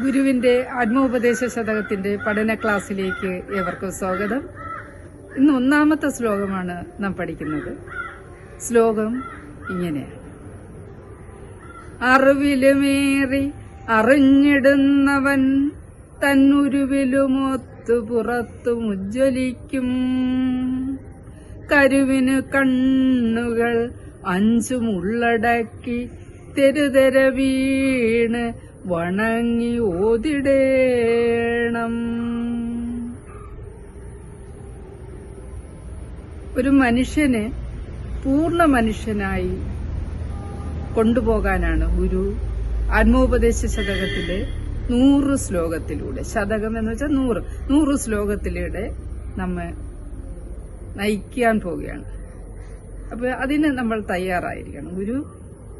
ഗുരുവിന്റെ ആത്മോപദേശ ശതകത്തിന്റെ പഠന ക്ലാസ്സിലേക്ക് ഏവർക്കും സ്വാഗതം. ഇന്ന് ഒന്നാമത്തെ ശ്ലോകമാണ് നാം പഠിക്കുന്നത്. ശ്ലോകം ഇങ്ങനെയാണ് അറിവിലുമേറി അറിഞ്ഞിടുന്നവൻ തന്നുരുവിലുമൊത്തു പുറത്തു ഉജ്ജ്വലിക്കും കരുവിന് കണ്ണുകൾ അഞ്ചുമുള്ളടക്കി തെരുതെര വീണ് വണങ്ങി ഓതിടേണം. ഒരു മനുഷ്യനെ പൂർണ മനുഷ്യനായി കൊണ്ടുപോകാനാണ് ഗുരു ആത്മോപദേശ ശതകത്തിലെ നൂറ് ശ്ലോകത്തിലൂടെ. ശതകം എന്ന് വെച്ചാൽ നൂറ്. നൂറ് ശ്ലോകത്തിലൂടെ നമ്മെ നയിക്കാൻ പോവുകയാണ്. അപ്പൊ അതിന് നമ്മൾ തയ്യാറായിരിക്കണം. ഗുരു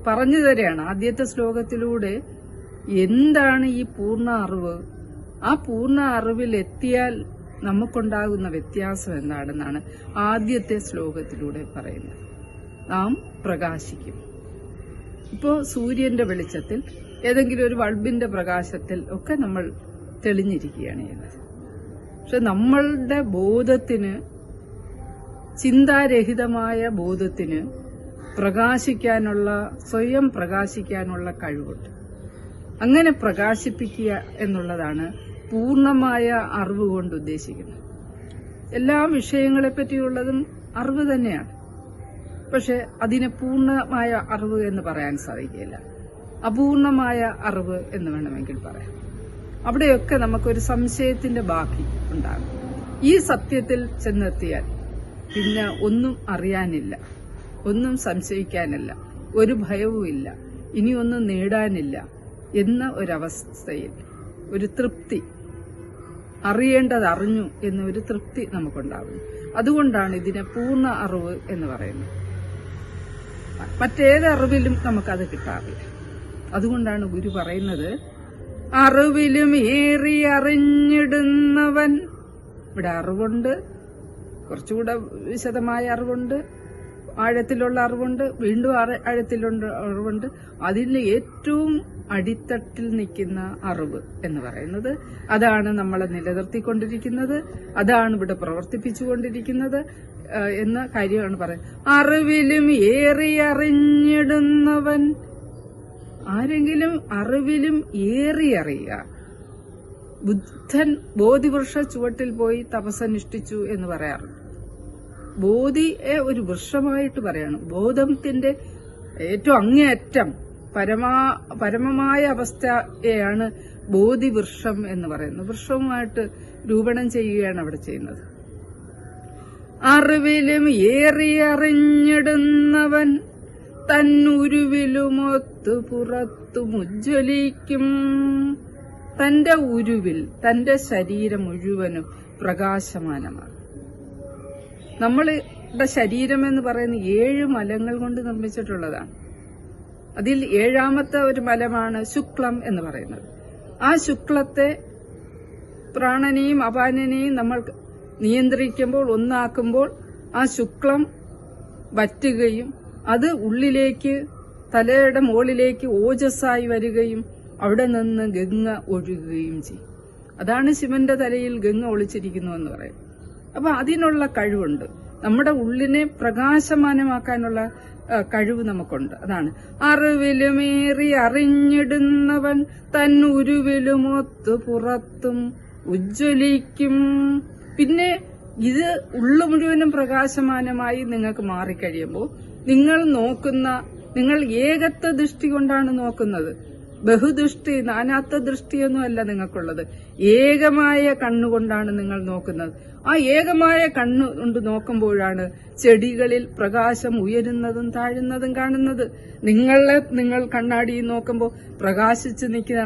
പറഞ്ഞു തരികയാണ്. ആദ്യത്തെ ശ്ലോകത്തിലൂടെ എന്താണ് ഈ പൂർണ അറിവ്? ആ പൂർണ അറിവിൽ എത്തിയാൽ നമുക്കുണ്ടാകുന്ന വ്യത്യാസം എന്താണെന്നാണ് ആദ്യത്തെ ശ്ലോകത്തിലൂടെ പറയുന്നത്. നാം പ്രകാശിക്കും. ഇപ്പോൾ സൂര്യന്റെ വെളിച്ചത്തിൽ ഏതെങ്കിലും ഒരു ബൾബിന്റെ പ്രകാശത്തിൽ ഒക്കെ നമ്മൾ തെളിഞ്ഞിരിക്കുകയാണ് ചെയ്യുന്നത്. പക്ഷെ നമ്മളുടെ ബോധത്തിന് ചിന്താരഹിതമായ ബോധത്തിന് പ്രകാശിക്കാനുള്ള സ്വയം പ്രകാശിക്കാനുള്ള കഴിവുണ്ട്. അങ്ങനെ പ്രകാശിപ്പിക്കുക എന്നുള്ളതാണ് പൂർണമായ അറിവ് കൊണ്ട് ഉദ്ദേശിക്കുന്നത്. എല്ലാ വിഷയങ്ങളെ പറ്റിയുള്ളതും അറിവ് തന്നെയാണ്. പക്ഷെ അതിനെ പൂർണമായ അറിവ് എന്ന് പറയാൻ സാധിക്കില്ല അപൂർണമായ അറിവ് എന്ന് വേണമെങ്കിൽ പറയാം. അവിടെയൊക്കെ നമുക്കൊരു സംശയത്തിന്റെ ബാക്കി ഉണ്ടാകും. ഈ സത്യത്തിൽ ചെന്നെത്തിയാൽ പിന്നെ ഒന്നും അറിയാനില്ല. ഒന്നും സംശയിക്കാനില്ല. ഒരു ഭയവുമില്ല. ഇനിയൊന്നും നേടാനില്ല. എന്ന ഒരവസ്ഥയിൽ ഒരു തൃപ്തി അറിയേണ്ടത് അറിഞ്ഞു എന്ന ഒരു തൃപ്തി നമുക്കുണ്ടാകും അതുകൊണ്ടാണ് ഇതിനെ പൂർണ അറിവ് എന്ന് പറയുന്നത്. മറ്റേത് അറിവിലും നമുക്കത് കിട്ടാറില്ല. അതുകൊണ്ടാണ് ഗുരു പറയുന്നത് അറിവിലും ഏറി അറിഞ്ഞിടുന്നവൻ ഇവിടെ അറിവുണ്ട് കുറച്ചുകൂടെ വിശദമായ അറിവുണ്ട് ആഴത്തിലുള്ള അറിവുണ്ട് വീണ്ടും ആഴ- ആഴത്തിലുള്ള അറിവുണ്ട്. അതിന് ഏറ്റവും അടിത്തട്ടിൽ നിൽക്കുന്ന അറിവ് എന്ന് പറയുന്നത്. അതാണ് നമ്മളെ നിലനിർത്തിക്കൊണ്ടിരിക്കുന്നത്. അതാണ് ഇവിടെ പ്രവർത്തിപ്പിച്ചുകൊണ്ടിരിക്കുന്നത് എന്ന കാര്യമാണ് പറയുന്നത്. അറിവിലും ഏറി അറിഞ്ഞിടുന്നവൻ ആരെങ്കിലും അറിവിലും ഏറി അറിയുക. ബുദ്ധൻ ബോധിവൃക്ഷ ചുവട്ടിൽ പോയി തപസ്സനുഷ്ഠിച്ചു എന്ന് പറയാറുണ്ട് ബോധിയെ ഒരു വൃക്ഷമായിട്ട് പറയണം. ബോധത്തിന്റെ ഏറ്റവും അങ്ങേയറ്റം പരമാ പരമമായ അവസ്ഥയാണ് ബോധിവൃക്ഷം എന്ന് പറയുന്നത്. വൃക്ഷവുമായിട്ട് രൂപണം ചെയ്യുകയാണ് അവിടെ ചെയ്യുന്നത്. അറിവിലും ഏറിയറിഞ്ഞിടുന്നവൻ തന്നുരുവിലുമൊത്തു പുറത്തും ഉജ്ജ്വലിക്കും തന്റെ ഉരുവിൽ തന്റെ ശരീരം മുഴുവനും പ്രകാശമാനമാണ്. നമ്മളുടെ ശരീരം എന്ന് പറയുന്നത് ഏഴ് മലങ്ങൾ കൊണ്ട് നിർമ്മിച്ചിട്ടുള്ളതാണ്. അതിൽ ഏഴാമത്തെ ഒരു മലമാണ് ശുക്ലം എന്ന് പറയുന്നത്. ആ ശുക്ലത്തെ പ്രാണനെയും അപാനനെയും നമ്മൾ നിയന്ത്രിക്കുമ്പോൾ ഒന്നാക്കുമ്പോൾ ആ ശുക്ലം വറ്റുകയും അത് ഉള്ളിലേക്ക് തലയുടെ മുകളിലേക്ക് ഓജസ്സായി വരികയും അവിടെ നിന്ന് ഗംഗ ഒഴുകുകയും ചെയ്യും. അതാണ് ശിവന്റെ തലയിൽ ഗംഗ ഒളിച്ചിരിക്കുന്നു എന്ന് പറയും അപ്പൊ അതിനുള്ള കഴിവുണ്ട്. നമ്മുടെ ഉള്ളിനെ പ്രകാശമാനമാക്കാനുള്ള കഴിവ് നമുക്കുണ്ട്. അതാണ്. അറിവിലുമേറി അറിഞ്ഞിടുന്നവൻ തൻ തന്നുരുവിലുമൊത്തു പുറത്തും ഉജ്ജ്വലിക്കും. പിന്നെ ഇത് ഉള്ളു മുഴുവനും പ്രകാശമാനമായി നിങ്ങൾക്ക് മാറിക്കഴിയുമ്പോൾ നിങ്ങൾ നോക്കുന്ന നിങ്ങൾ ഏകത്വ ദൃഷ്ടി കൊണ്ടാണ് നോക്കുന്നത്. ബഹുദൃഷ്ടി നാനാത്വ ദൃഷ്ടിയൊന്നുമല്ല നിങ്ങൾക്കുള്ളത്. ഏകമായ കണ്ണുകൊണ്ടാണ് നിങ്ങൾ നോക്കുന്നത്. ആ ഏകമായ കണ്ണു കൊണ്ട് നോക്കുമ്പോഴാണ് ചെടികളിൽ പ്രകാശം ഉയരുന്നതും താഴുന്നതും കാണുന്നത്. നിങ്ങളെ നിങ്ങൾ കണ്ണാടിയിൽ നോക്കുമ്പോൾ പ്രകാശിച്ച് നിൽക്കുന്ന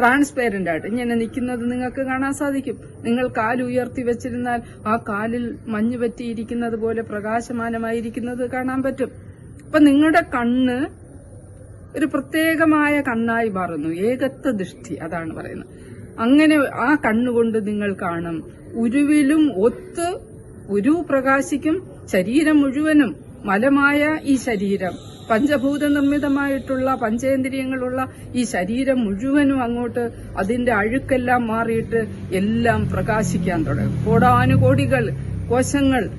ട്രാൻസ്പെയറന്റ് ആയിട്ട് ഇങ്ങനെ നിൽക്കുന്നത് നിങ്ങൾക്ക് കാണാൻ സാധിക്കും. നിങ്ങൾ കാൽ ഉയർത്തി വെച്ചിരുന്നാൽ ആ കാലിൽ മഞ്ഞ് പറ്റിയിരിക്കുന്നത് പോലെ പ്രകാശമാനമായിരിക്കുന്നത് കാണാൻ പറ്റും. അപ്പൊ നിങ്ങളുടെ കണ്ണ് ഒരു പ്രത്യേകമായ കണ്ണായി മാറുന്നു. ഏകത്വ ദൃഷ്ടി അതാണ് പറയുന്നത്. അങ്ങനെ ആ കണ്ണുകൊണ്ട് നിങ്ങൾ കാണും. ഉരുവിലും ഒത്ത് ഉരു പ്രകാശിക്കും ശരീരം മുഴുവനും മലമായ ഈ ശരീരം. പഞ്ചഭൂത നിർമ്മിതമായിട്ടുള്ള പഞ്ചേന്ദ്രിയങ്ങളുള്ള ഈ ശരീരം മുഴുവനും അങ്ങോട്ട് അതിന്റെ അഴുക്കെല്ലാം മാറിയിട്ട് എല്ലാം പ്രകാശിക്കാൻ തുടങ്ങും. കോടാനുകോടികൾ കോശങ്ങൾ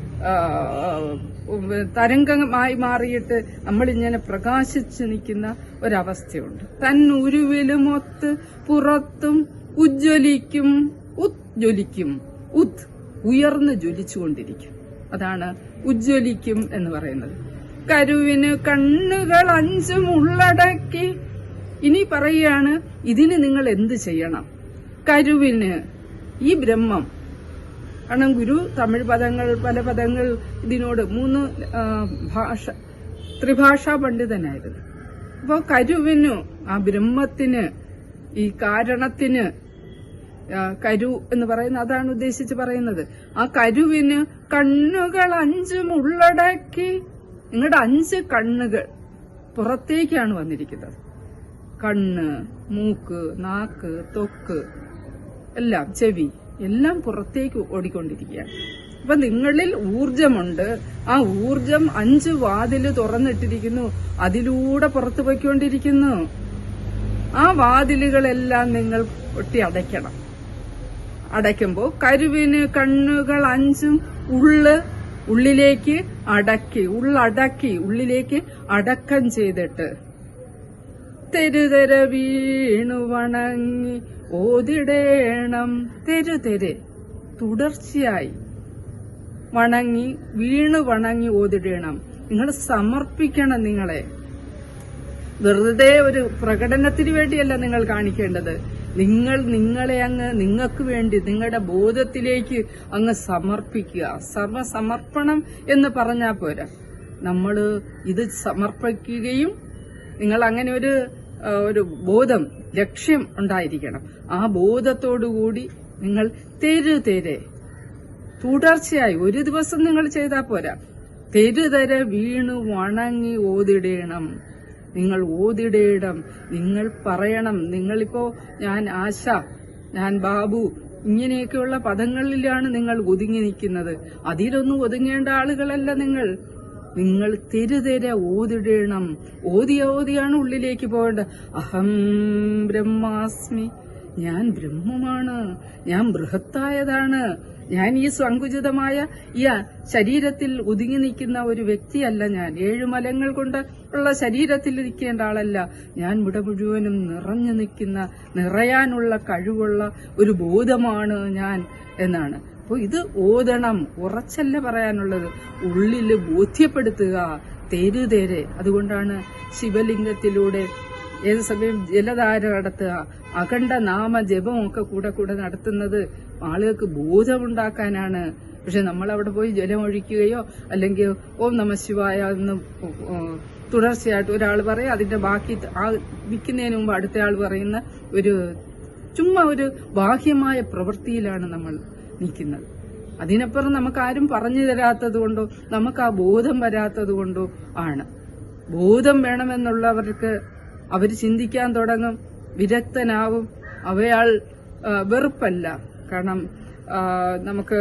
തരംഗമായി മാറിയിട്ട് നമ്മളിങ്ങനെ പ്രകാശിച്ചു നിൽക്കുന്ന ഒരവസ്ഥയുണ്ട്. തന്നുരുവിലുമൊത്ത് പുറത്തും ഉജ്ജ്വലിക്കും ഉജ്ജ്വലിക്കും ഉത് ഉയർന്ന് ജ്വലിച്ചുകൊണ്ടിരിക്കും. അതാണ് ഉജ്ജ്വലിക്കും എന്ന് പറയുന്നത്. കരുവിന് കണ്ണുകൾ അഞ്ചും ഉള്ളടക്കി. ഇനി പറയുകയാണ് ഇതിന് നിങ്ങൾ എന്ത് ചെയ്യണം? കരുവിന് ഈ ബ്രഹ്മം കാരണം ഗുരു തമിഴ് പദങ്ങൾ പല പദങ്ങൾ ഇതിനോട് മൂന്ന് ഭാഷ ത്രിഭാഷാ പണ്ഡിതനായിരുന്നു. അപ്പോൾ കരുവിനു ആ ബ്രഹ്മത്തിന് ഈ കാരണത്തിന് കരു എന്ന് പറയുന്ന അതാണ് ഉദ്ദേശിച്ച് പറയുന്നത്. ആ കരുവിന് കണ്ണുകൾ അഞ്ചും ഉള്ളടക്കി നിങ്ങളുടെ അഞ്ച് കണ്ണുകൾ പുറത്തേക്കാണ് വന്നിരിക്കുന്നത്. കണ്ണ് മൂക്ക് നാക്ക് തൊക്ക് എല്ലാം ചെവി. എല്ലാം പുറത്തേക്ക് ഓടിക്കൊണ്ടിരിക്കുകയാണ്. അപ്പൊ നിങ്ങളിൽ ഊർജമുണ്ട് ആ ഊർജം അഞ്ച് വാതിൽ തുറന്നിട്ടിരിക്കുന്നു. അതിലൂടെ പുറത്തു പോയിക്കൊണ്ടിരിക്കുന്നു. ആ വാതിലുകളെല്ലാം നിങ്ങൾ ഒട്ടി അടയ്ക്കണം. അടയ്ക്കുമ്പോൾ കരുവിന് കണ്ണുകൾ അഞ്ചും ഉള്ള് ഉള്ളിലേക്ക് അടക്കി ഉള്ളടക്കി ഉള്ളിലേക്ക് അടക്കം ചെയ്തിട്ട് തെരുതെര വീണു വണങ്ങി ഓതിടേണം തെരുതെരെ തുടർച്ചയായി. വണങ്ങി വീണു വണങ്ങി ഓതിടേണം. നിങ്ങൾ സമർപ്പിക്കണം നിങ്ങളെ. വെറുതെ ഒരു പ്രകടനത്തിന് വേണ്ടിയല്ല നിങ്ങൾ കാണിക്കേണ്ടത്. നിങ്ങൾ നിങ്ങളെ അങ്ങ് നിങ്ങൾക്ക് വേണ്ടി നിങ്ങളുടെ ബോധത്തിലേക്ക് അങ്ങ് സമർപ്പിക്കുക. സർവസമർപ്പണം എന്ന് പറഞ്ഞാൽ പോരാ. നമ്മൾ ഇത് സമർപ്പിക്കുകയും നിങ്ങൾ അങ്ങനെ ഒരു ഒരു ബോധം ലക്ഷ്യം ഉണ്ടായിരിക്കണം. ആ ബോധത്തോടുകൂടി നിങ്ങൾ തെരു തെരെ തുടർച്ചയായി ഒരു ദിവസം നിങ്ങൾ ചെയ്താൽ പോരാ. തെരുതര വീണു വണങ്ങി ഓതിടേണം. നിങ്ങൾ ഓതിടേണം നിങ്ങൾ പറയണം. നിങ്ങളിപ്പോ ഞാൻ ആശ ഞാൻ ബാബു ഇങ്ങനെയൊക്കെയുള്ള പദങ്ങളിലാണ് നിങ്ങൾ ഒതുങ്ങി നിൽക്കുന്നത്. അതിലൊന്നും ഒതുങ്ങേണ്ട ആളുകളല്ല നിങ്ങൾ. നിങ്ങൾ തിരുതിര ഓതിടണം ഓതിയ ഓതിയാണ് ഉള്ളിലേക്ക് പോകേണ്ടത്. അഹം ബ്രഹ്മാസ്മി. ഞാൻ ബ്രഹ്മമാണ്. ഞാൻ ബൃഹത്തായതാണ്. ഞാൻ ഈ സങ്കുചിതമായ ഈ ശരീരത്തിൽ ഒതുങ്ങി നിൽക്കുന്ന ഒരു വ്യക്തിയല്ല ഞാൻ. ഏഴു മലങ്ങൾ കൊണ്ട് ഉള്ള ശരീരത്തിൽ ഇരിക്കേണ്ട ആളല്ല. ഞാൻ ഇവിടെ മുഴുവനും നിറഞ്ഞു നിൽക്കുന്ന നിറയാനുള്ള കഴിവുള്ള ഒരു ബോധമാണ് ഞാൻ എന്നാണ്. അപ്പോൾ ഇത് ഓതണം ഉറച്ചല്ല പറയാനുള്ളത്. ഉള്ളിൽ ബോധ്യപ്പെടുത്തുക തേര് അതുകൊണ്ടാണ് ശിവലിംഗത്തിലൂടെ ഏത് സമയം ജലധാര നടത്തുക അഖണ്ഡ നാമ ജപമൊക്കെ കൂടെ കൂടെ നടത്തുന്നത് ആളുകൾക്ക് ബോധമുണ്ടാക്കാനാണ്. പക്ഷെ നമ്മൾ അവിടെ പോയി ജലം ഒഴിക്കുകയോ അല്ലെങ്കിൽ ഓം നമ ശിവായ എന്ന് തുടർച്ചയായിട്ട് ഒരാൾ പറയും അതിന്റെ ബാക്കി ആ വിൽക്കുന്നതിന് മുമ്പ് അടുത്തയാൾ പറയുന്ന ഒരു ചുമ്മാ ഒരു ബാഹ്യമായ പ്രവൃത്തിയിലാണ് നമ്മൾ നിൽക്കുന്നത്. അതിനപ്പുറം നമുക്ക് ആരും പറഞ്ഞു തരാത്തത് കൊണ്ടോ നമുക്ക് ആ ബോധം വരാത്തത് കൊണ്ടോ ആണ്. ബോധം വേണമെന്നുള്ളവർക്ക് അവർ ചിന്തിക്കാൻ തുടങ്ങും വിരക്തനാവും. അവയാൾ വെറുപ്പല്ല. കാരണം നമുക്ക്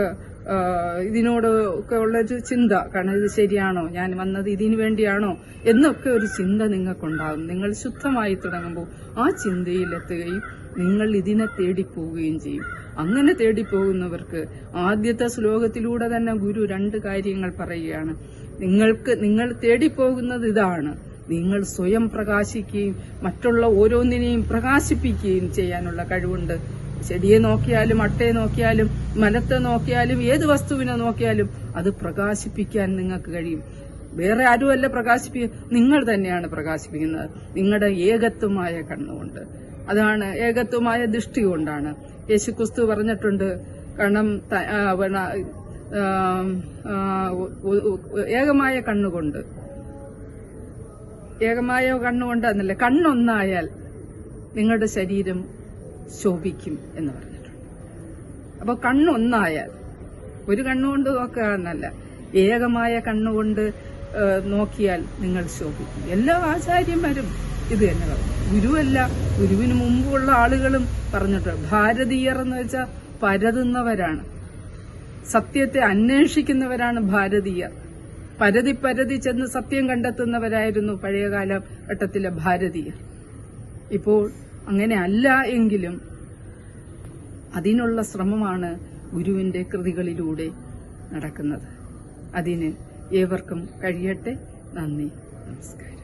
ഇതിനോട് ഒക്കെ ഉള്ളൊരു ചിന്ത കാരണം ഇത് ശരിയാണോ? ഞാൻ വന്നത് ഇതിനു വേണ്ടിയാണോ? എന്നൊക്കെ ഒരു ചിന്ത നിങ്ങൾക്കുണ്ടാകും. നിങ്ങൾ ശുദ്ധമായി തുടങ്ങുമ്പോൾ ആ ചിന്തയിലെത്തുകയും നിങ്ങൾ ഇതിനെ തേടിപ്പോവുകയും ചെയ്യും. അങ്ങനെ തേടിപ്പോകുന്നവർക്ക് ആദ്യത്തെ ശ്ലോകത്തിലൂടെ തന്നെ ഗുരു രണ്ട് കാര്യങ്ങൾ പറയുകയാണ്. നിങ്ങൾക്ക് നിങ്ങൾ തേടിപ്പോകുന്നത് ഇതാണ്. നിങ്ങൾ സ്വയം പ്രകാശിക്കുകയും മറ്റുള്ള ഓരോന്നിനെയും പ്രകാശിപ്പിക്കുകയും ചെയ്യാനുള്ള കഴിവുണ്ട്. ചെടിയെ നോക്കിയാലും അട്ടയെ നോക്കിയാലും മലത്തെ നോക്കിയാലും ഏത് വസ്തുവിനെ നോക്കിയാലും അത് പ്രകാശിപ്പിക്കാൻ നിങ്ങൾക്ക് കഴിയും. വേറെ ആരുമല്ല പ്രകാശിപ്പിക്ക നിങ്ങൾ തന്നെയാണ് പ്രകാശിപ്പിക്കുന്നത്. നിങ്ങളുടെ ഏകത്വമായ കണ്ണുകൊണ്ട്. അതാണ് ഏകത്വമായ ദൃഷ്ടി കൊണ്ടാണ്. യേശുക്രിസ്തു പറഞ്ഞിട്ടുണ്ട് ഒ- ഏകമായ കണ്ണുകൊണ്ട്. ഏകമായ കണ്ണുകൊണ്ട് എന്നല്ല കണ്ണൊന്നായാൽ നിങ്ങളുടെ ശരീരം ശോഭിക്കും എന്ന് പറഞ്ഞിട്ടുണ്ട്. അപ്പൊ കണ്ണൊന്നായാൽ ഒരു കണ്ണുകൊണ്ട് നോക്കുക എന്നല്ല ഏകമായ കണ്ണുകൊണ്ട് നോക്കിയാൽ നിങ്ങൾ ശോഭിക്കും. എല്ലാ ആചാര്യന്മാരും ഇത് തന്നെ പറഞ്ഞു. ഗുരുവല്ല ഗുരുവിന് മുമ്പുള്ള ആളുകളും പറഞ്ഞിട്ടുണ്ട്. ഭാരതീയർ എന്ന് വെച്ചാൽ പരതുന്നവരാണ്. സത്യത്തെ അന്വേഷിക്കുന്നവരാണ് ഭാരതീയർ. പരതി പരതി ചെന്ന് സത്യം കണ്ടെത്തുന്നവരായിരുന്നു പഴയകാല ഘട്ടത്തിലെ ഭാരതീയർ. ഇപ്പോൾ അങ്ങനെ അല്ല എങ്കിലും അതിനുള്ള ശ്രമമാണ് ഗുരുവിന്റെ കൃതികളിലൂടെ നടക്കുന്നത്. അതിന് ഏവർക്കും കഴിയട്ടെ. നന്ദി. നമസ്കാരം.